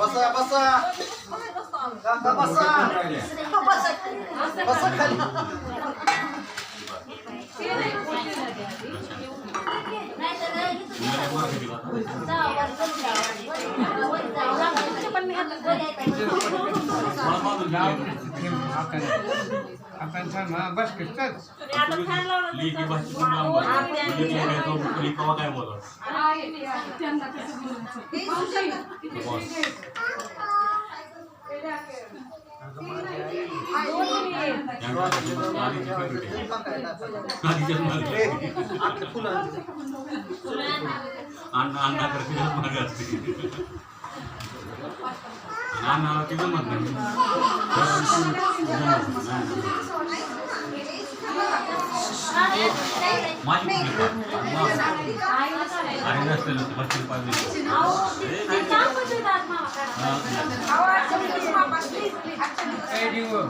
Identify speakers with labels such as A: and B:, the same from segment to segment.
A: बसा बसा बसा खाली
B: आपण छान बस
C: लागायचो, मुली कवा काय बोलत अण्णा अण्णा करते मागे असते अण्णा तिथं म्हणतात माझी मुलगी आणि नसलेलं बच्चन पाहिजे
D: आवाज़ तुमची मापासली. आजच्या दिवसात.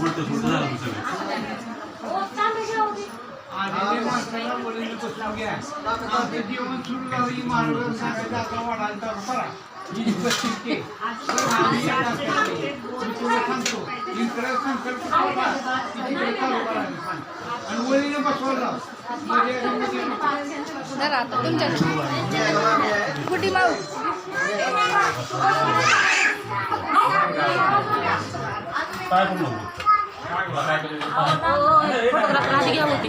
C: उलट सुलट झालं सगळं
B: माणसाला बोलून बसून घ्या आता जेवण सुरू झालं की महाराज सांगायचं आता वाढायला करा ही असतो. मी तुला सांगतो इकडे संकल्प तिकडे. आणि वळीने बसवलं
E: तुमच्या कुटी माऊ
C: काय?
E: फोटोग्राफर आधी घ्या होती